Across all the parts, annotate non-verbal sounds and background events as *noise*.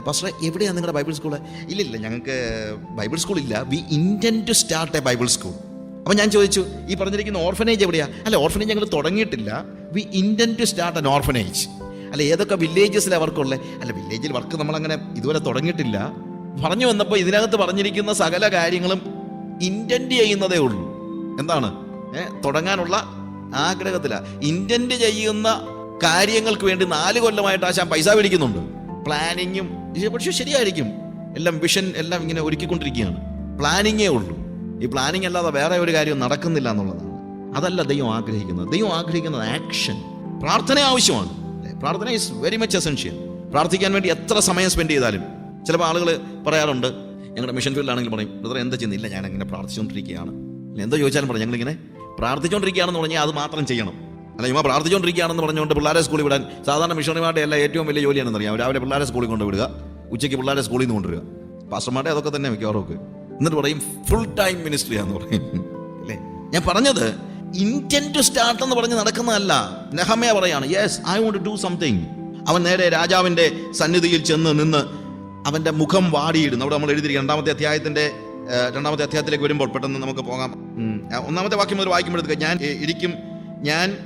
പക്ഷേ എവിടെയാണ് നിങ്ങളുടെ ബൈബിൾ സ്കൂൾ ഇല്ലില്ല ഞങ്ങൾക്ക് ബൈബിൾ സ്കൂൾ ഇല്ല we intend to start a Bible school അപ്പോൾ ഞാൻ ചോദിച്ചു ഈ പറഞ്ഞിരിക്കുന്ന ഓർഫനേജ് എവിടെയാണ് അല്ല ഓർഫനേജ് ഞങ്ങൾ തുടങ്ങിയിട്ടില്ല. We intend to start an orphanage അല്ല ഏതൊക്കെ വില്ലേജസിലെ വർക്കുള്ളത് അല്ല വില്ലേജിൽ വർക്ക് നമ്മളങ്ങനെ ഇതുവരെ തുടങ്ങിയിട്ടില്ല. പറഞ്ഞു വന്നപ്പോൾ ഇതിനകത്ത് പറഞ്ഞിരിക്കുന്ന സകല കാര്യങ്ങളും ഇന്റന്റ് ചെയ്യുന്നതേ ഉള്ളൂ. എന്താണ്? തുടങ്ങാനുള്ള ആഗ്രഹത്തില. ഇന്റന്റ് ചെയ്യുന്ന കാര്യങ്ങൾക്ക് വേണ്ടി നാല് കൊല്ലമായിട്ട് ആശാൻ പൈസ പിടിക്കുന്നുണ്ട്. പ്ലാനിങ്ങും പക്ഷെ ശരിയായിരിക്കും. എല്ലാം വിഷൻ എല്ലാം ഇങ്ങനെ ഒരുക്കിക്കൊണ്ടിരിക്കുകയാണ്. പ്ലാനിങ്ങേ ഉള്ളൂ. ഈ പ്ലാനിങ് അല്ലാതെ വേറെ ഒരു കാര്യവും നടക്കുന്നില്ല എന്നുള്ളതാണ്. അതല്ല ദൈവം ആഗ്രഹിക്കുന്നത്. ദൈവം ആഗ്രഹിക്കുന്നത് ആക്ഷൻ പ്രാർത്ഥന ആവശ്യമാണ്. പ്രാർത്ഥന ഈസ് വെരി മച്ച് എസെൻഷ്യൽ പ്രാർത്ഥിക്കാൻ വേണ്ടി എത്ര സമയം സ്പെൻഡ് ചെയ്താലും. ചിലപ്പോൾ ആളുകൾ പറയാറുണ്ട് ഞങ്ങളുടെ മിഷൻ ഫീൽഡിലാണെങ്കിൽ പറയും ബ്രദർ എന്താ ചെയ്യുന്നില്ല ഞാൻ അങ്ങനെ പ്രാർത്ഥിച്ചുകൊണ്ടിരിക്കുകയാണ്. എന്താ ചോദിച്ചാലും പറഞ്ഞു ഞങ്ങളിങ്ങനെ പ്രാർത്ഥിച്ചുകൊണ്ടിരിക്കുകയാണെന്ന് പറഞ്ഞാൽ അത് മാത്രം ചെയ്യണം. അല്ല ഇമ്മ പ്രാർത്ഥിച്ചുകൊണ്ടിരിക്കുകയാണെന്ന് പറഞ്ഞുകൊണ്ട് പിള്ളേരെ സ്കൂളിൽ വിടാൻ സാധാരണ മിഷണറിമാരുടെ എല്ലാം ഏറ്റവും വലിയ ജോലിയാണെന്ന് അറിയാം രാവിലെ പിള്ളേരെ സ്കൂളിൽ കൊണ്ട് വിടുക ഉച്ചയ്ക്ക് പിള്ളേരെ സ്കൂളിൽ നിന്ന് കൊണ്ടുവരിക. പാസ്റ്റർമാരുടെ അതൊക്കെ തന്നെ മിക്കവാറും ഒക്കെ. എന്നിട്ട് പറയും ഫുൾ ടൈം മിനിസ്ട്രി ആന്ന് പറയും. അല്ലേ? ഞാൻ പറഞ്ഞത് ഇന്റന്റ് സ്റ്റാർട്ട് എന്ന് പറഞ്ഞ് നടക്കുന്നതല്ല. നെഹമയ പറയാണ് yes I want do something അവൻ നേരെ രാജാവിന്റെ സന്നിധിയിൽ ചെന്ന് നിന്ന് അവന്റെ മുഖം വാടിയിടുന്നു. അവിടെ നമ്മൾ എഴുതി രണ്ടാമത്തെ അധ്യായത്തിന്റെ രണ്ടാമത്തെ അധ്യായത്തിലേക്ക് വരുമ്പോൾ പെട്ടെന്ന് നമുക്ക് പോകാം. ഒന്നാമത്തെ വാക്യം മുതൽ വായിക്കുമ്പോഴത്തേക്ക് ഞാൻ ഇരിക്കും. ഞാൻ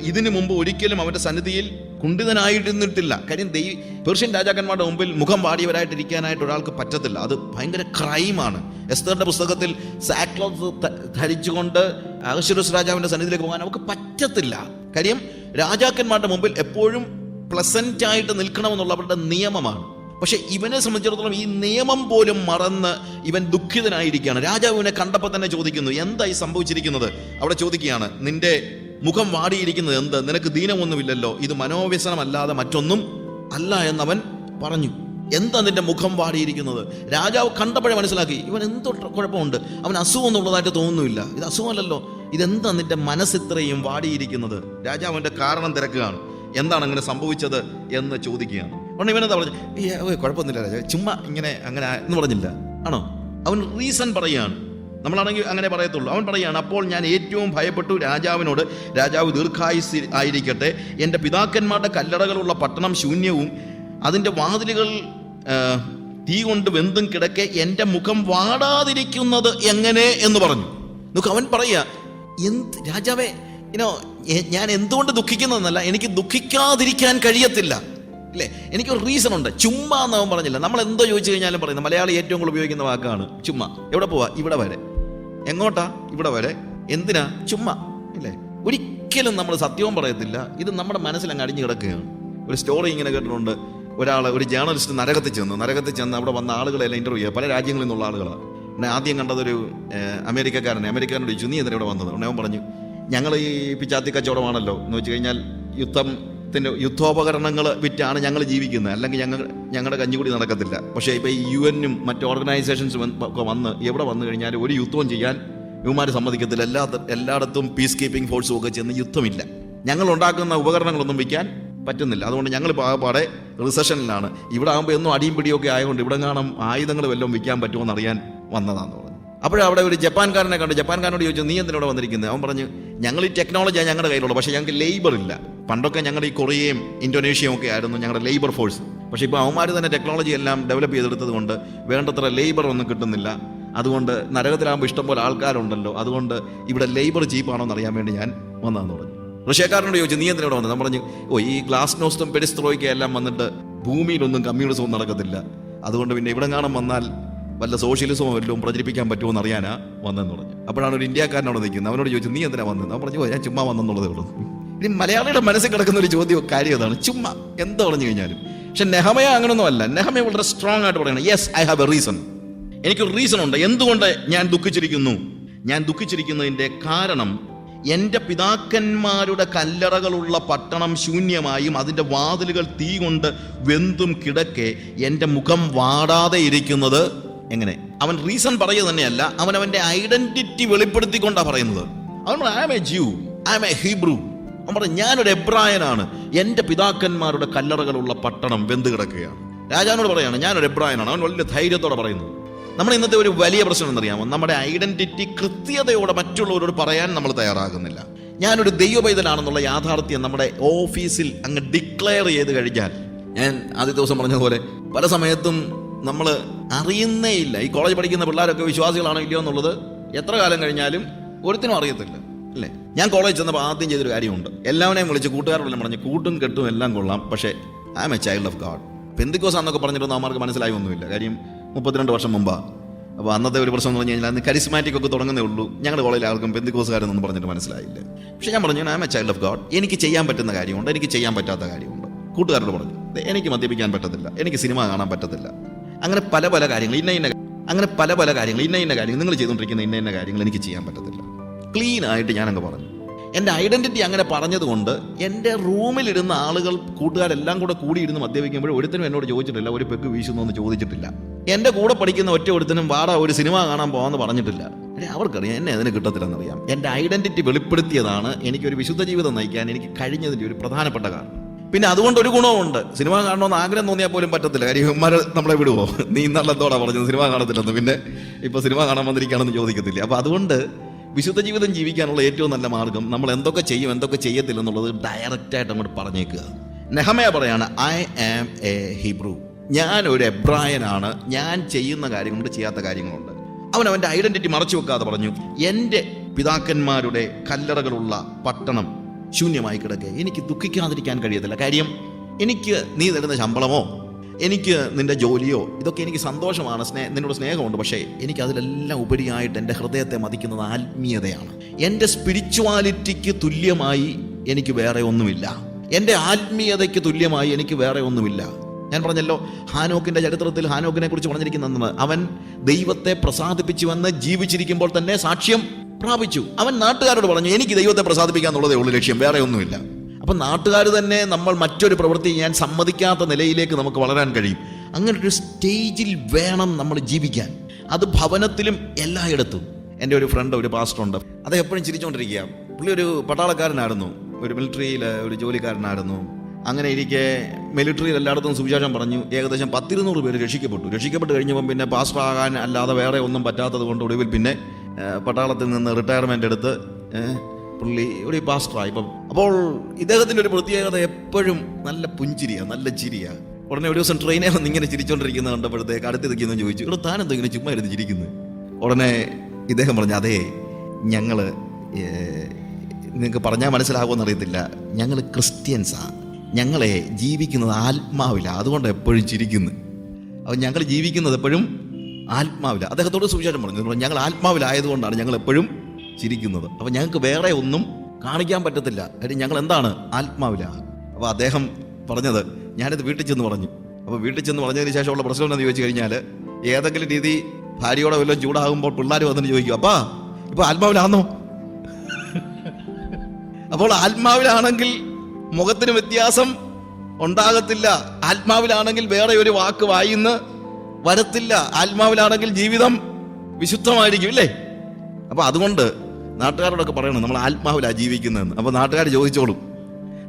ഇതിനു മുമ്പ് ഒരിക്കലും അവന്റെ സന്നിധിയിൽ കുണ്ഠിതനായിരുന്നിട്ടില്ല കാര്യം ദൈവി പേർഷ്യൻ രാജാക്കന്മാരുടെ മുമ്പിൽ മുഖം വാടിയവരായിട്ടിരിക്കാനായിട്ട് ഒരാൾക്ക് പറ്റത്തില്ല. അത് ഭയങ്കര ക്രൈമാണ് എസ്തറിന്റെ പുസ്തകത്തിൽ സാക്ലോസ് ധരിച്ചുകൊണ്ട് അഹശ്വരസ് രാജാവിന്റെ സന്നിധിയിലേക്ക് പോകാൻ അവർക്ക് പറ്റത്തില്ല. കാര്യം രാജാക്കന്മാരുടെ മുമ്പിൽ എപ്പോഴും പ്ലസന്റ് ആയിട്ട് നിൽക്കണമെന്നുള്ള അവരുടെ നിയമമാണ്. പക്ഷെ ഇവനെ സംബന്ധിച്ചിടത്തോളം ഈ നിയമം പോലും മറന്ന് ഇവൻ ദുഃഖിതനായിരിക്കുകയാണ്. രാജാവ് ഇവനെ കണ്ടപ്പോൾ തന്നെ ചോദിക്കുന്നു എന്തായി സംഭവിച്ചിരിക്കുന്നത്? അവിടെ ചോദിക്കുകയാണ് നിന്റെ മുഖം വാടിയിരിക്കുന്നത് എന്ത്? നിനക്ക് ദീനമൊന്നുമില്ലല്ലോ. ഇത് മനോവ്യസനമല്ലാതെ മറ്റൊന്നും അല്ല എന്നവൻ പറഞ്ഞു. എന്താ നിന്റെ മുഖം വാടിയിരിക്കുന്നത്? രാജാവ് കണ്ടപ്പോഴേ മനസ്സിലാക്കി ഇവൻ എന്തോ കുഴപ്പമുണ്ട്. അവൻ അസുഖം എന്നുള്ളതായിട്ട് തോന്നുന്നില്ല. ഇത് അസുഖമല്ലല്ലോ. ഇതെന്താ നിന്റെ മനസ്സിത്രയും വാടിയിരിക്കുന്നത്? രാജാവിന്റെ കാരണം തിരക്കുകയാണ്. എന്താണ് അങ്ങനെ സംഭവിച്ചത് എന്ന് ചോദിക്കുകയാണ്. അവൻ ഇവനെന്താ പറഞ്ഞു "ഏ, ഓ, കുഴപ്പമൊന്നുമില്ല രാജാവ്. ചുമ്മാ ഇങ്ങനെ അങ്ങനെ എന്ന് പറഞ്ഞില്ല. ആണോ? അവൻ റീസൺ പറയുകയാണ്. നമ്മളാണെങ്കിൽ അങ്ങനെ പറയത്തുള്ളൂ. അവൻ പറയുകയാണ് അപ്പോൾ ഞാൻ ഏറ്റവും ഭയപ്പെട്ടു രാജാവിനോട് രാജാവ് ദീർഘായുസ് ആയിരിക്കട്ടെ. എന്റെ പിതാക്കന്മാരുടെ കല്ലറകളുള്ള പട്ടണം ശൂന്യവും അതിന്റെ വാതിലുകൾ തീ കൊണ്ട് വെന്തും കിടക്കെ എന്റെ മുഖം വാടാതിരിക്കുന്നത് എങ്ങനെ? എന്ന് പറഞ്ഞു. നോക്ക് അവൻ പറയുക എന്ത് രാജാവേ ഇനോ ഞാൻ എന്തുകൊണ്ട് ദുഃഖിക്കുന്നതെന്നല്ല എനിക്ക് ദുഃഖിക്കാതിരിക്കാൻ കഴിയത്തില്ല. അല്ലേ എനിക്കൊരു റീസൺ ഉണ്ട് ചുമ്മാ എന്ന് അവൻ പറഞ്ഞില്ല. നമ്മൾ എന്തോ ചോദിച്ചു കഴിഞ്ഞാലും പറയുന്നത് മലയാളി ഏറ്റവും കൂടുതൽ ഉപയോഗിക്കുന്ന വാക്കാണ് ചുമ്മാ. എവിടെ പോവാ? ഇവിടെ വരെ. എങ്ങോട്ടാ? ഇവിടെ വരെ. എന്തിനാ? ചുമ്മാ അല്ലേ? ഒരിക്കലും നമ്മൾ സത്യവും പറയത്തില്ല. ഇത് നമ്മുടെ മനസ്സിൽ അങ്ങ് അടിഞ്ഞു കിടക്കുകയാണ്. ഒരു സ്റ്റോറി ഇങ്ങനെ കേട്ടിട്ടുണ്ട്. ഒരാൾ ഒരു ജേർണലിസ്റ്റ് നരകത്തിൽ ചെന്നു. നരകത്തിൽ ചെന്ന് അവിടെ വന്ന ആളുകളെല്ലാം ഇന്റർവ്യൂ ചെയ്യുക. പല രാജ്യങ്ങളിൽ നിന്നുള്ള ആളുകളാണ് പിന്നെ ആദ്യം കണ്ടതൊരു അമേരിക്കക്കാരനെ. അമേരിക്കാരനോട് ചോദിച്ചു നീ എന്തിനാ ഇവിടെ വന്നത്? ഉടനെ പറഞ്ഞു ഞങ്ങൾ ഈ പിച്ചാത്തി കച്ചവടമാണല്ലോ. എന്ന് വെച്ച് കഴിഞ്ഞാൽ യുദ്ധത്തിന്റെ യുദ്ധോപകരണങ്ങൾ വിറ്റാണ് ഞങ്ങൾ ജീവിക്കുന്നത്. അല്ലെങ്കിൽ ഞങ്ങൾ ഞങ്ങളുടെ കഞ്ഞിക്കുടി നടക്കത്തില്ല. പക്ഷേ ഇപ്പോൾ ഈ യു എന്നും മറ്റ് ഓർഗനൈസേഷൻസും ഒക്കെ വന്ന് എവിടെ വന്നു കഴിഞ്ഞാൽ ഒരു യുദ്ധവും ചെയ്യാൻ ഇവന്മാർ സമ്മതിക്കത്തില്ല. എല്ലാ എല്ലായിടത്തും പീസ് കീപ്പിംഗ് ഫോഴ്സും ഒക്കെ ചെന്ന് യുദ്ധമില്ല. ഞങ്ങൾ ഉണ്ടാക്കുന്ന ഉപകരണങ്ങളൊന്നും വിൽക്കാൻ പറ്റുന്നില്ല. അതുകൊണ്ട് ഞങ്ങൾ പാകപ്പാടെ റിസഷനിലാണ് ഇവിടെ ആകുമ്പോൾ എന്നും അടിയും പിടിയൊക്കെ ആയതുകൊണ്ട് ഇവിടെ കാണാം ആയുധങ്ങൾ വല്ലതും വിൽക്കാൻ പറ്റുമോ എന്നറിയാൻ വന്നതാന്ന് പറഞ്ഞു. അപ്പോഴവിടെ ഒരു ജപ്പാൻകാരനെ കണ്ട്. ജപ്പാൻകാരനോട് ചോദിച്ചു നീ എന്തിനോട് വന്നിരിക്കുന്നത് അവൻ പറഞ്ഞു ഞങ്ങൾ ഈ ടെക്നോളജിയാണ് ഞങ്ങളുടെ കയ്യിലുള്ളത് പക്ഷേ ഞങ്ങൾക്ക് ലേബർ ഇല്ല. പണ്ടൊക്കെ ഞങ്ങൾ ഈ കൊറിയയും ഇന്തോനേഷ്യയും ഒക്കെ ആയിരുന്നു ഞങ്ങളുടെ ലേബർ ഫോഴ്സ് പക്ഷേ ഇപ്പോൾ അവന്മാർ തന്നെ ടെക്നോളജി എല്ലാം ഡെവലപ്പ് ചെയ്തെടുത്തത് കൊണ്ട് വേണ്ടത്ര ലേബർ ഒന്നും കിട്ടുന്നില്ല. അതുകൊണ്ട് നരകത്തിലാകുമ്പോൾ ഇഷ്ടംപോലെ ആൾക്കാരുണ്ടല്ലോ. അതുകൊണ്ട് ഇവിടെ ലേബർ ചീപ്പാണോ എന്ന് അറിയാൻ വേണ്ടി ഞാൻ വന്നതെന്ന് പറഞ്ഞു. റഷ്യക്കാരനോട് ചോദിച്ചു നീ എന്തിനോട് വന്നത്? നമ്മൾ പറഞ്ഞു ഓ ഈ ഗ്ലാസ് നോസ്റ്റും പെരിസ്ത്രോയ്ക്കും എല്ലാം വന്നിട്ട് ഭൂമിയിലൊന്നും കമ്മ്യൂണിസവും നടക്കത്തില്ല. അതുകൊണ്ട് പിന്നെ ഇവിടെ കാണാൻ വന്നാൽ വല്ല സോഷ്യലിസമോ വല്ലതും പ്രചരിപ്പിക്കാൻ പറ്റുമോ എന്ന് അറിയാനാ വന്നെന്ന് പറഞ്ഞു. അപ്പോഴാണ് ഒരു ഇന്ത്യക്കാരനോട് നിൽക്കുന്നത്. അവനോട് ചോദിച്ചു നീ എന്തിനാ വന്നത് അവൻ പറഞ്ഞു "ഓ, ഞാൻ ചുമ്മാ വന്നെന്നുള്ളതേ ഉള്ളൂ. ഇനി മലയാളിയുടെ മനസ്സിൽ കിടക്കുന്ന ഒരു ചോദ്യം കാര്യം അതാണ്. ചുമ്മാ എന്തോ പറഞ്ഞു കഴിഞ്ഞാലും. പക്ഷെ നെഹമയ അങ്ങനൊന്നും അല്ല നെഹമയ വളരെ സ്ട്രോങ് ആയിട്ട് പറയണം yes I have a reason എനിക്കൊരു റീസൺ ഉണ്ട്. എന്തുകൊണ്ട് ഞാൻ ദുഃഖിച്ചിരിക്കുന്നു? ഞാൻ ദുഃഖിച്ചിരിക്കുന്നതിന്റെ കാരണം എന്റെ പിതാക്കന്മാരുടെ കല്ലറകളുള്ള പട്ടണം ശൂന്യമായും അതിന്റെ വാതിലുകൾ തീ കൊണ്ട് വെന്തും കിടക്കെ എന്റെ മുഖം വാടാതെ ഇരിക്കുന്നത് എങ്ങനെ? അവൻ റീസൺ പറയുക തന്നെയല്ല അവൻ അവന്റെ ഐഡന്റിറ്റി വെളിപ്പെടുത്തിക്കൊണ്ടാണ് പറയുന്നത്. അവൻ I'm a Jew I'm a Hebrew അവൻ പറഞ്ഞു ഞാനൊരു എബ്രായനാണ്. എന്റെ പിതാക്കന്മാരുടെ കല്ലറകളുള്ള പട്ടണം വെന്ത് കിടക്കുകയാണ്. രാജാവിനോട് പറയാണ് ഞാനൊരു എബ്രായനാണ്. അവൻ വലിയ ധൈര്യത്തോടെ പറയുന്നു. നമ്മൾ ഇന്നത്തെ ഒരു വലിയ പ്രശ്നം എന്നറിയാമോ നമ്മുടെ ഐഡന്റിറ്റി കൃത്യതയോടെ മറ്റുള്ളവരോട് പറയാൻ നമ്മൾ തയ്യാറാകുന്നില്ല. ഞാനൊരു ദൈവപൈതലാണെന്നുള്ള യാഥാർത്ഥ്യം നമ്മുടെ ഓഫീസിൽ അങ്ങ് ഡിക്ലെയർ ചെയ്ത് കഴിഞ്ഞാൽ ഞാൻ ആദ്യ ദിവസം പറഞ്ഞതുപോലെ പല സമയത്തും നമ്മൾ അറിയുന്നേ ഇല്ല. ഈ കോളേജ് പഠിക്കുന്ന പിള്ളേരൊക്കെ വിശ്വാസികളാണോ ഇല്ലയോ എന്നുള്ളത് എത്ര കാലം കഴിഞ്ഞാലും ഒരുത്തിനും അറിയത്തില്ല. അല്ലേ? ഞാൻ കോളേജ് ചെന്നപ്പോൾ ആദ്യം ചെയ്തൊരു കാര്യമുണ്ട്. എല്ലാവരെയും വിളിച്ച് കൂട്ടുകാരോടെല്ലാം പറഞ്ഞു കൂട്ടും കെട്ടും എല്ലാം കൊള്ളാം. പക്ഷേ I'm a child of God Pentecost എന്നൊക്കെ പറഞ്ഞിട്ടൊന്നും അവർക്ക് മനസ്സിലായി ഒന്നുമില്ല. കാര്യം മുപ്പത്തിരണ്ട് വർഷം മുമ്പാണ് അപ്പോൾ അന്നത്തെ ഒരു പ്രശ്നം എന്ന് പറഞ്ഞു കഴിഞ്ഞാൽ അന്ന് കരിസ്മാറ്റിക് ഒക്കെ തുടങ്ങുന്നേ ഉള്ളൂ. ഞങ്ങളുടെ കോളേജിൽ ആർക്കും പെന്തിക്കോസുകാരെന്നൊന്നും പറഞ്ഞിട്ട് മനസ്സിലായില്ല. പക്ഷേ ഞാൻ പറഞ്ഞു I'm a child of God എനിക്ക് ചെയ്യാൻ പറ്റുന്ന കാര്യമുണ്ട്. എനിക്ക് ചെയ്യാൻ പറ്റാത്ത കാര്യമുണ്ട്. കൂട്ടുകാരോട് പറഞ്ഞു "ദേ, എനിക്ക് മദ്യപിക്കാൻ പറ്റത്തില്ല. എനിക്ക് സിനിമ കാണാൻ പറ്റത്തില്ല. അങ്ങനെ പല പല കാര്യങ്ങൾ ഇന്ന ഇന്ന അങ്ങനെ പല പല കാര്യങ്ങൾ ഇന്ന ഇന്ന കാര്യങ്ങൾ നിങ്ങൾ ചെയ്തുകൊണ്ടിരിക്കുന്ന ഇന്ന ഇന്ന കാര്യങ്ങൾ എനിക്ക് ചെയ്യാൻ പറ്റത്തില്ല. ക്ലീൻ ആയിട്ട് ഞാനങ്ങ് പറഞ്ഞു. എന്റെ ഐഡന്റിറ്റി അങ്ങനെ പറഞ്ഞതുകൊണ്ട് എന്റെ റൂമിലിരുന്ന ആളുകൾ കൂട്ടുകാരെല്ലാം കൂടെ കൂടിയിരുന്ന് മദ്യപിക്കുമ്പോൾ ഒരുത്തനും എന്നോട് ചോദിച്ചിട്ടില്ല ഒരു പെക്ക് വീശുന്നു എന്ന് ചോദിച്ചിട്ടില്ല. എന്റെ കൂടെ പഠിക്കുന്ന ഒറ്റ ഒരുത്തനും വാടാ ഒരു സിനിമ കാണാൻ പോകാമെന്ന് പറഞ്ഞിട്ടില്ല. അവർക്കറിയാം എന്നെ അതിന് കിട്ടത്തില്ലെന്നറിയാം എന്റെ ഐഡന്റിറ്റി വെളിപ്പെടുത്തിയതാണ് എനിക്കൊരു വിശുദ്ധ ജീവിതം നയിക്കാൻ എനിക്ക് കഴിഞ്ഞതിന്റെ ഒരു പ്രധാനപ്പെട്ട കാരണം. പിന്നെ അതുകൊണ്ട് ഒരു ഗുണമുണ്ട് സിനിമ കാണണമെന്ന് ആഗ്രഹം തോന്നിയാൽ പോലും പറ്റത്തില്ല. കാര്യം ഇവന്മാരെ നമ്മളെ വിടുവോ? നീ ഇന്നല്ല എന്തോടാ പറഞ്ഞത്? സിനിമ കാണത്തില്ലെന്ന്. പിന്നെ ഇപ്പോൾ സിനിമ കാണാൻ വന്നിരിക്കുകയാണെന്ന് ചോദിക്കത്തില്ല? അപ്പോൾ അതുകൊണ്ട് വിശുദ്ധ ജീവിതം ജീവിക്കാനുള്ള ഏറ്റവും നല്ല മാർഗം നമ്മൾ എന്തൊക്കെ ചെയ്യും എന്തൊക്കെ ചെയ്യത്തില്ല എന്നുള്ളത് ഡയറക്റ്റ് ആയിട്ട് അങ്ങോട്ട് പറഞ്ഞേക്കുക. നെഹമയ പറയാണ് ഐ ആം എ ഹിബ്രു ഞാൻ ഒരു എബ്രായനാണ്. ഞാൻ ചെയ്യുന്ന കാര്യങ്ങളുണ്ട് ചെയ്യാത്ത കാര്യങ്ങളുണ്ട്. അവൻ അവന്റെ ഐഡന്റിറ്റി മറച്ചു വെക്കാതെ പറഞ്ഞു എന്റെ പിതാക്കന്മാരുടെ കല്ലറകളുള്ള പട്ടണം ശൂന്യമായി കിടക്കുക എനിക്ക് ദുഃഖിക്കാതിരിക്കാൻ കഴിയത്തില്ല. കാര്യം എനിക്ക് നീ തരുന്ന ശമ്പളമോ എനിക്ക് നിന്റെ ജോലിയോ ഇതൊക്കെ എനിക്ക് സന്തോഷമാണ് സ്നേ നിന്നോട് സ്നേഹമുണ്ട് പക്ഷേ എനിക്ക് അതിലെല്ലാം ഉപരിയായിട്ട് എന്റെ ഹൃദയത്തെ മതിക്കുന്നത് ആത്മീയതയാണ്. എന്റെ സ്പിരിച്വാലിറ്റിക്ക് തുല്യമായി എനിക്ക് വേറെ ഒന്നുമില്ല. എന്റെ ആത്മീയതയ്ക്ക് തുല്യമായി എനിക്ക് വേറെ ഒന്നുമില്ല. ഞാൻ പറഞ്ഞല്ലോ ഹാനോക്കിന്റെ ചരിത്രത്തിൽ ഹാനോക്കിനെ കുറിച്ച് പറഞ്ഞിരിക്കുന്ന അവൻ ദൈവത്തെ പ്രസാദിപ്പിച്ചുവെന്ന് ജീവിച്ചിരിക്കുമ്പോൾ തന്നെ സാക്ഷ്യം പ്രാപിച്ചു. അവൻ നാട്ടുകാരോട് പറഞ്ഞു എനിക്ക് ദൈവത്തെ പ്രസാദിപ്പിക്കാന്നുള്ളതേ ഉള്ളൂ ലക്ഷ്യം വേറെ ഒന്നുമില്ല. അപ്പൊ നാട്ടുകാർ തന്നെ നമ്മൾ മറ്റൊരു പ്രവൃത്തി ഞാൻ സമ്മതിക്കാത്ത നിലയിലേക്ക് നമുക്ക് വളരാൻ കഴിയും. അങ്ങനെ ഒരു സ്റ്റേജിൽ വേണം നമ്മൾ ജീവിക്കാൻ. അത് ഭവനത്തിലും എല്ലായിടത്തും. എന്റെ ഒരു ഫ്രണ്ട് ഒരു പാസ്റ്റർ ഉണ്ട്. അത് എപ്പോഴും ചിരിച്ചുകൊണ്ടിരിക്കുക പുള്ളി ഒരു പട്ടാളക്കാരനായിരുന്നു. ഒരു മിലിറ്ററിയിൽ ഒരു ജോലിക്കാരനായിരുന്നു. അങ്ങനെ ഇരിക്കെ മിലിറ്ററിയിൽ എല്ലായിടത്തും സുവിശേഷം പറഞ്ഞു. ഏകദേശം പത്തിരുന്നൂറ് പേര് രക്ഷിക്കപ്പെട്ടു. രക്ഷിക്കപ്പെട്ട് കഴിഞ്ഞപ്പം പിന്നെ പാസ്റ്റർ ആകാൻ അല്ലാതെ വേറെ ഒന്നും പറ്റാത്തത് കൊണ്ട് ഒടുവിൽ പിന്നെ പട്ടാളത്തിൽ നിന്ന് റിട്ടയർമെന്റ് എടുത്ത് പുള്ളി ഒരു പാസ്റ്ററായി ഇപ്പം അപ്പോൾ ഇദ്ദേഹത്തിന്റെ ഒരു പ്രത്യേകത എപ്പോഴും നല്ല പുഞ്ചിരിയാണ് നല്ല ചിരിയാണ് ഉടനെ ഒരു ദിവസം ട്രെയിനെ വന്ന് ഇങ്ങനെ ചിരിച്ചോണ്ടിരിക്കുന്ന കണ്ടപ്പോഴത്തേക്ക് അടുത്ത് നിൽക്കുന്നു ചോദിച്ചു ഇവിടെ താൻ ഇങ്ങനെ ചുമ്മാ ഇരുന്ന് ചിരിക്കുന്നത് ഉടനെ ഇദ്ദേഹം പറഞ്ഞു അതേ ഞങ്ങൾ നിങ്ങൾക്ക് പറഞ്ഞാൽ മനസ്സിലാകുമെന്ന് അറിയത്തില്ല. ഞങ്ങൾ ക്രിസ്ത്യൻസാണ് ഞങ്ങളെ ജീവിക്കുന്നത് ആത്മാവില്ല അതുകൊണ്ട് എപ്പോഴും ചിരിക്കുന്നു. അപ്പോൾ ഞങ്ങൾ ജീവിക്കുന്നത് എപ്പോഴും ആത്മാവില്ല അദ്ദേഹത്തോട് സുവിശേഷം പറഞ്ഞു ഞങ്ങൾ ആത്മാവിലായതുകൊണ്ടാണ് ഞങ്ങൾ എപ്പോഴും ചിരിക്കുന്നത്. അപ്പോൾ ഞങ്ങൾക്ക് വേറെ ഒന്നും കാണിക്കാൻ പറ്റത്തില്ല. കാര്യം ഞങ്ങൾ എന്താണ് ആത്മാവില? അപ്പോൾ അദ്ദേഹം പറഞ്ഞത് ഞാനിത് വീട്ടിൽ ചെന്ന് പറഞ്ഞു. അപ്പോൾ വീട്ടിൽ ചെന്ന് പറഞ്ഞതിന് ശേഷമുള്ള പ്രശ്നം എന്ന് ചോദിച്ചു കഴിഞ്ഞാൽ ഏതെങ്കിലും രീതി ഭാര്യയോടെ വല്ലതും ചൂടാകുമ്പോൾ പിള്ളേർ വന്നിട്ട് ചോദിക്കും അപ്പാ ഇപ്പോൾ ആത്മാവിലാണോ അപ്പോൾ ആത്മാവിലാണെങ്കിൽ മുഖത്തിന് വ്യത്യാസം ഉണ്ടാകത്തില്ല. ആത്മാവിലാണെങ്കിൽ വേറെ ഒരു വാക്ക് വായിന്ന് വരത്തില്ല. ആത്മാവിലാണെങ്കിൽ ജീവിതം വിശുദ്ധമായിരിക്കും ഇല്ലേ? അപ്പൊ അതുകൊണ്ട് നാട്ടുകാരോടൊക്കെ പറയണം നമ്മൾ ആത്മാവിലാ ജീവിക്കുന്നതെന്ന്. അപ്പോൾ നാട്ടുകാർ ചോദിച്ചോളും.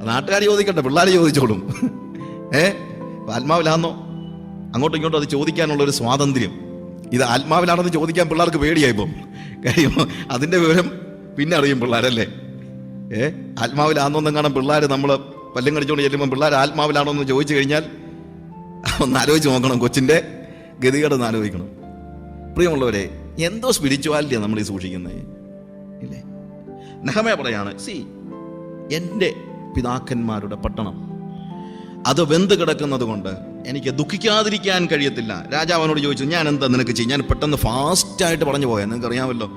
നാട്ടുകാർ ചോദിക്കട്ടെ പിള്ളേർ ചോദിച്ചോളും. *laughs* ഏ ആത്മാവിലാന്നോ? അങ്ങോട്ടും ഇങ്ങോട്ടും അത് ചോദിക്കാനുള്ള ഒരു സ്വാതന്ത്ര്യം. ഇത് ആത്മാവിലാണെന്ന് ചോദിക്കാൻ പിള്ളേർക്ക് പേടിയായി ഇപ്പം. കാര്യം അതിന്റെ വിവരം പിന്നെ അറിയും പിള്ളേരല്ലേ? ഏ ആത്മാവിലാണെന്നൊന്നും കാണാൻ പിള്ളേർ നമ്മൾ പല്ലും കടിച്ചുകൊണ്ട് ചെല്ലുമ്പോൾ പിള്ളേർ ആത്മാവിലാണോ എന്ന് ചോദിച്ചു കഴിഞ്ഞാൽ ഒന്ന് ആലോചിച്ച് നോക്കണം കൊച്ചിന്റെ ഗതികേടൊന്ന് ആലോചിക്കണം. പ്രിയമുള്ളവരെ എന്തോ സ്പിരിച്വാലിറ്റിയാണ് നമ്മൾ ഈ സൂക്ഷിക്കുന്നത് ഇല്ലേ? നഹമയ പറയാണ് സി എന്റെ പിതാക്കന്മാരുടെ പട്ടണം. അത് വെന്ത് കിടക്കുന്നത് കൊണ്ട് എനിക്ക് ദുഃഖിക്കാതിരിക്കാൻ കഴിയത്തില്ല. രാജാവിനോട് ചോദിച്ചു ഞാൻ എന്താ നിനക്ക് ചെയ്യും? ഞാൻ പെട്ടെന്ന് ഫാസ്റ്റായിട്ട് പറഞ്ഞു പോയാൽ നിങ്ങൾക്ക് അറിയാമല്ലോ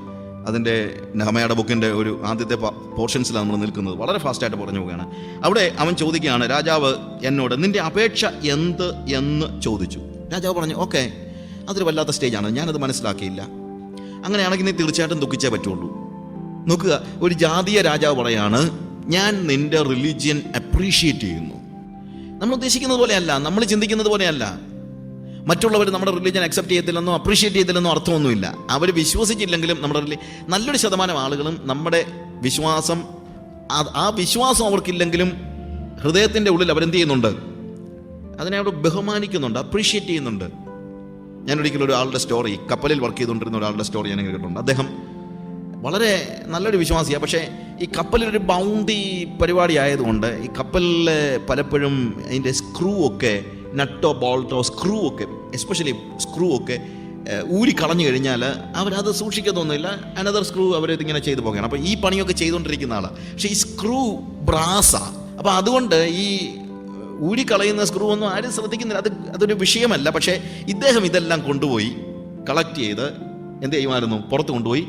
അതിന്റെ നഹമയുടെ ബുക്കിന്റെ ഒരു ആദ്യത്തെ പോർഷൻസിലാണ് നമ്മൾ നിൽക്കുന്നത്. വളരെ ഫാസ്റ്റായിട്ട് പറഞ്ഞു പോവുകയാണ്. അവിടെ അവൻ ചോദിക്കുകയാണ് രാജാവ് എന്നോട് നിന്റെ അപേക്ഷ എന്ത് എന്ന് ചോദിച്ചു. രാജാവ് പറഞ്ഞു ഓക്കെ അതൊരു വല്ലാത്ത സ്റ്റേജാണ് ഞാനത് മനസ്സിലാക്കിയില്ല. അങ്ങനെയാണെങ്കിൽ നീ തീർച്ചയായിട്ടും ദുഃഖിച്ചേ പറ്റുള്ളൂ. നോക്കുക ഒരു ജാതീയ രാജാവ് പറയാണ് ഞാൻ നിന്റെ റിലീജിയൻ അപ്രീഷിയേറ്റ് ചെയ്യുന്നു. നമ്മൾ ഉദ്ദേശിക്കുന്നത് പോലെയല്ല നമ്മൾ ചിന്തിക്കുന്നത് പോലെയല്ല. മറ്റുള്ളവർ നമ്മുടെ റിലീജിയൻ അക്സെപ്റ്റ് ചെയ്യത്തില്ലെന്നോ അപ്രീഷിയേറ്റ് ചെയ്തില്ലെന്നോ അർത്ഥമൊന്നുമില്ല. അവർ വിശ്വസിച്ചില്ലെങ്കിലും നമ്മുടെ നല്ലൊരു ശതമാനം ആളുകളും നമ്മുടെ വിശ്വാസം ആ- ആ വിശ്വാസം അവർക്കില്ലെങ്കിലും ഹൃദയത്തിന്റെ ഉള്ളിൽ അവരെന്ത് ചെയ്യുന്നുണ്ട് അതിനെ അവർ ബഹുമാനിക്കുന്നുണ്ട് അപ്രീഷിയേറ്റ് ചെയ്യുന്നുണ്ട്. ഞാൻ ഒരിക്കലും ഒരാളുടെ സ്റ്റോറി കപ്പലിൽ വർക്ക് ചെയ്തുകൊണ്ടിരുന്ന ഒരാളുടെ സ്റ്റോറി ഞാൻ കേട്ടിട്ടുണ്ട്. അദ്ദേഹം വളരെ നല്ലൊരു വിശ്വാസിയാണ് പക്ഷേ ഈ കപ്പലൊരു ബൗണ്ടി പരിപാടി ആയതുകൊണ്ട് ഈ കപ്പലിൽ പലപ്പോഴും അതിന്റെ സ്ക്രൂ ഒക്കെ നട്ടോ ബോൾട്ടോ സ്ക്രൂ ഒക്കെ എസ്പെഷ്യലി സ്ക്രൂ ഒക്കെ ഊരി കളഞ്ഞു കഴിഞ്ഞാൽ അവരത് സൂക്ഷിക്കത്തൊന്നുമില്ല. അനദർ സ്ക്രൂ അവർ ഇതിങ്ങനെ ചെയ്തു പോകുകയാണ് അപ്പോൾ ഈ പണിയൊക്കെ ചെയ്തുകൊണ്ടിരിക്കുന്ന ആളാണ് പക്ഷേ ഈ സ്ക്രൂ ബ്രാസാ അപ്പോൾ അതുകൊണ്ട് ഈ ഊരി കളയുന്ന സ്ക്രൂ ഒന്നും ആരും ശ്രദ്ധിക്കുന്നില്ല. അത് അതൊരു വിഷയമല്ല. പക്ഷേ ഇദ്ദേഹം ഇതെല്ലാം കൊണ്ടുപോയി കളക്ട് ചെയ്ത് എന്ത് ചെയ്യുമായിരുന്നു? പുറത്ത് കൊണ്ടുപോയി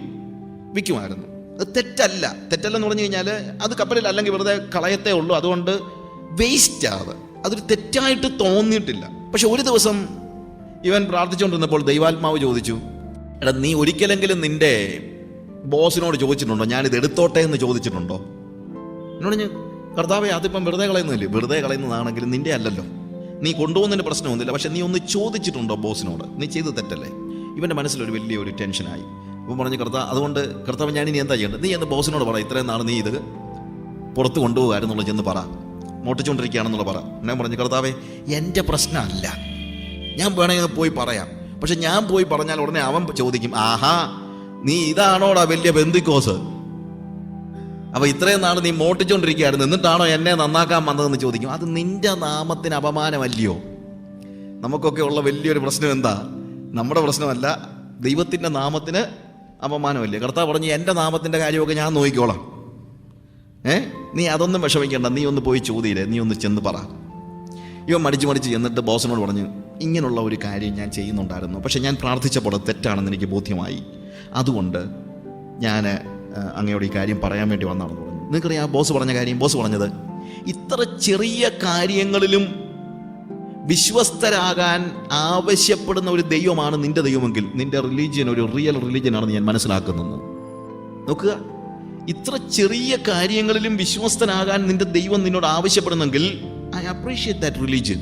വിൽക്കുമായിരുന്നു. അത് തെറ്റല്ല. തെറ്റല്ലെന്ന് പറഞ്ഞു കഴിഞ്ഞാൽ അത് കപ്പലിൽ അല്ലെങ്കിൽ വെറുതെ കളയത്തേ ഉള്ളൂ. അതുകൊണ്ട് വേസ്റ്റ് അത് അതൊരു തെറ്റായിട്ട് തോന്നിയിട്ടില്ല. പക്ഷെ ഒരു ദിവസം ഇവൻ പ്രാർത്ഥിച്ചുകൊണ്ടിരുന്നപ്പോൾ ദൈവാത്മാവ് ചോദിച്ചു എടാ നീ ഒരിക്കലെങ്കിലും നിന്റെ ബോസിനോട് ചോദിച്ചിട്ടുണ്ടോ? ഞാനിത് എടുത്തോട്ടെ എന്ന് ചോദിച്ചിട്ടുണ്ടോ? എന്നോട് ഞാൻ കർത്താവെ അതിപ്പം വെറുതെ കളയുന്നില്ലേ വെറുതെ കളയുന്നതാണെങ്കിലും നിന്റെ അല്ലല്ലോ. നീ കൊണ്ടുപോകുന്നതിന് പ്രശ്നമൊന്നുമില്ല. പക്ഷെ നീ ഒന്ന് ചോദിച്ചിട്ടുണ്ടോ ബോസിനോട്? നീ ചെയ്ത് തെറ്റല്ലേ? ഇവന്റെ മനസ്സിലൊരു വലിയൊരു ടെൻഷനായി. അപ്പം പറഞ്ഞു കർത്താവ് അതുകൊണ്ട് കർത്താവ് ഞാൻ ഇനി എന്താ ചെയ്യേണ്ടത്? നീ എന്ന് ബോസിനോട് പറ ഇത്രയും നാൾ നീ ഇത് പുറത്ത് കൊണ്ടുപോകാരെന്നുള്ള ചെന്ന് പറ. മോട്ടിച്ചുകൊണ്ടിരിക്കുകയാണെന്നുള്ള പറ. ഞാൻ പറഞ്ഞു കർത്താവേ എന്റെ പ്രശ്നമല്ല. ഞാൻ വേണമെങ്കിൽ പോയി പറയാം. പക്ഷെ ഞാൻ പോയി പറഞ്ഞാൽ ഉടനെ അവൻ ചോദിക്കും ആഹാ നീ ഇതാണോടാ വലിയ ബന്ധുക്കോസ്? അപ്പൊ ഇത്രയും നാൾ നീ മോട്ടിച്ചുകൊണ്ടിരിക്കുകയായിരുന്നു എന്നിട്ടാണോ എന്നെ നന്നാക്കാൻ വന്നതെന്ന് ചോദിക്കും. അത് നിന്റെ നാമത്തിന് അപമാനമല്ലയോ? നമുക്കൊക്കെ ഉള്ള വലിയൊരു പ്രശ്നം എന്താ? നമ്മുടെ പ്രശ്നമല്ല ദൈവത്തിന്റെ നാമത്തിന് അപമാനമല്ലേ? കർത്താവ് പറഞ്ഞു എന്റെ നാമത്തിന്റെ കാര്യമൊക്കെ ഞാൻ നോക്കിക്കോളാം. ഏ? നീ അതൊന്നും വിഷമിക്കേണ്ട. നീ ഒന്ന് പോയി ചോദിയില്ലേ? നീ ഒന്ന് ചെന്ന് പറ. ഇവൻ മടിച്ച് മടിച്ച് ചെന്നിട്ട് ബോസിനോട് പറഞ്ഞു ഇങ്ങനെയുള്ള ഒരു കാര്യം ഞാൻ ചെയ്യുന്നുണ്ടായിരുന്നു. പക്ഷേ ഞാൻ പ്രാർത്ഥിച്ചപ്പോൾ തെറ്റാണെന്ന് എനിക്ക് ബോധ്യമായി. അതുകൊണ്ട് ഞാൻ അങ്ങയോട് ഈ കാര്യം പറയാൻ വേണ്ടി വന്നാണെന്ന് പറഞ്ഞു. നിങ്ങൾക്കറിയാം ബോസ് പറഞ്ഞ കാര്യം? ബോസ് പറഞ്ഞത് ഇത്ര ചെറിയ കാര്യങ്ങളിലും വിശ്വസ്തരാകാൻ ആവശ്യപ്പെടുന്ന ഒരു ദൈവമാണ് നിന്റെ ദൈവമെങ്കിൽ നിന്റെ റിലീജിയൻ ഒരു റിയൽ റിലീജിയൻ ആണെന്ന് ഞാൻ മനസ്സിലാക്കുന്നത് നോക്കുക. ഇത്ര ചെറിയ കാര്യങ്ങളിലും വിശ്വസ്തനാകാൻ നിന്റെ ദൈവം നിന്നോട് ആവശ്യപ്പെടുന്നെങ്കിൽ I appreciate that religion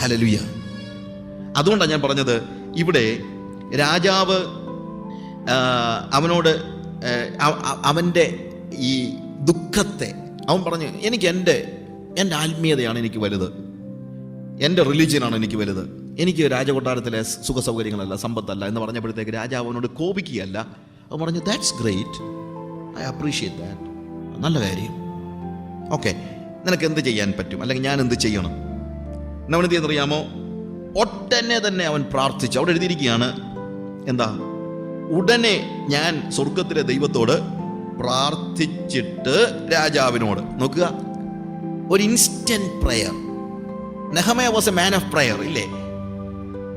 hallelujah അതുകൊണ്ടാണ് ഞാൻ പറഞ്ഞത് ഇവിടെ രാജാവ് അവനോട് അവന്റെ ഈ ദുഃഖത്തെ അവൻ പറഞ്ഞു എനിക്ക് എന്റെ എന്റെ ആത്മീയതയാണ് എനിക്ക് വലുത്. എന്റെ റിലീജിയനാണ് എനിക്ക് വലുത്. എനിക്ക് രാജകൊട്ടാരത്തിലെ സുഖ സൗകര്യങ്ങളല്ല സമ്പത്തല്ല എന്ന് പറഞ്ഞപ്പോഴത്തേക്ക് രാജാവ് അവനോട് കോപിക്കുകയല്ല. അവൻ പറഞ്ഞു that's great I appreciate that നല്ല കാര്യം. ഓക്കെ നിനക്ക് എന്ത് ചെയ്യാൻ പറ്റും? അല്ലെങ്കിൽ ഞാൻ എന്ത് ചെയ്യണം? നമ്മൾ എന്ത് ചെയ്യുന്നറിയാമോ? ഒട്ടനെ തന്നെ അവൻ പ്രാർത്ഥിച്ചു. അവിടെ എഴുതിയിരിക്കുകയാണ് എന്താ? ഉടനെ ഞാൻ സ്വർഗത്തിലെ ദൈവത്തോട് പ്രാർത്ഥിച്ചിട്ട് രാജാവിനോട്. നോക്കുക. ഒരു instant prayer Nehemiah was a man of prayer ഇല്ലേ?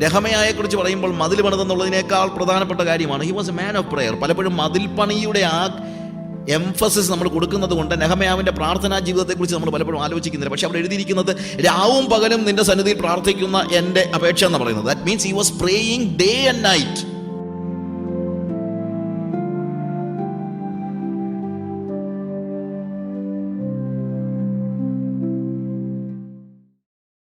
രഹമയായെ കുറിച്ച് പറയുമ്പോൾ മതിൽ പണിതെന്നുള്ളതിനേക്കാൾ പ്രധാനപ്പെട്ട കാര്യമാണ്. He was a man of prayer പലപ്പോഴും മതിൽ പണിയുടെ ആ എംഫസിസ് നമ്മൾ കൊടുക്കുന്നത് കൊണ്ട് നെഹമയാവിന്റെ പ്രാർത്ഥനാ ജീവിതത്തെക്കുറിച്ച് നമ്മൾ പലപ്പോഴും ആലോചിക്കുന്നില്ല. പക്ഷെ അവിടെ എഴുതിയിരിക്കുന്നത് രാവും പകലും നിന്റെ സന്നിധിയിൽ പ്രാർത്ഥിക്കുന്ന എന്റെ അപേക്ഷ എന്ന് പറയുന്നത്. That means he was praying day and night